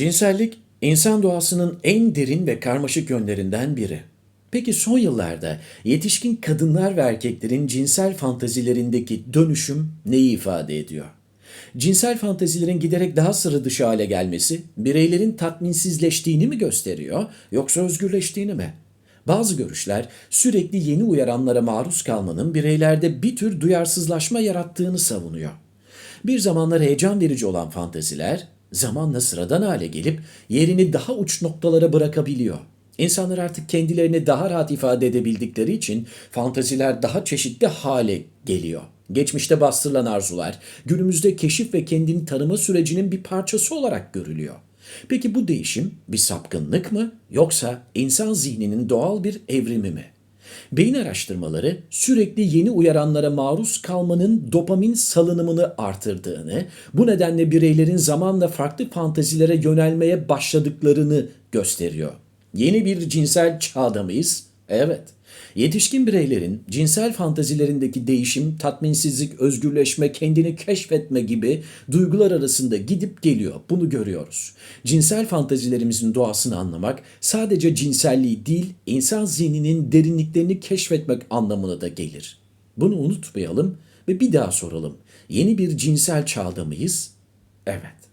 Cinsellik, insan doğasının en derin ve karmaşık yönlerinden biri. Peki son yıllarda yetişkin kadınlar ve erkeklerin cinsel fantazilerindeki dönüşüm neyi ifade ediyor? Cinsel fantazilerin giderek daha sıra dışı hale gelmesi bireylerin tatminsizleştiğini mi gösteriyor yoksa özgürleştiğini mi? Bazı görüşler sürekli yeni uyaranlara maruz kalmanın bireylerde bir tür duyarsızlaşma yarattığını savunuyor. Bir zamanlar heyecan verici olan fantaziler zamanla sıradan hale gelip yerini daha uç noktalara bırakabiliyor. İnsanlar artık kendilerini daha rahat ifade edebildikleri için fantaziler daha çeşitli hale geliyor. Geçmişte bastırılan arzular günümüzde keşif ve kendini tanıma sürecinin bir parçası olarak görülüyor. Peki bu değişim bir sapkınlık mı yoksa insan zihninin doğal bir evrimi mi? Beyin araştırmaları sürekli yeni uyaranlara maruz kalmanın dopamin salınımını artırdığını, bu nedenle bireylerin zamanla farklı fantezilere yönelmeye başladıklarını gösteriyor. Yeni bir cinsel çağda mıyız? Evet. Yetişkin bireylerin cinsel fantazilerindeki değişim, tatminsizlik, özgürleşme, kendini keşfetme gibi duygular arasında gidip geliyor. Bunu görüyoruz. Cinsel fantazilerimizin doğasını anlamak sadece cinselliği değil, insan zihninin derinliklerini keşfetmek anlamına da gelir. Bunu unutmayalım ve bir daha soralım. Yeni bir cinsel çağda mıyız? Evet.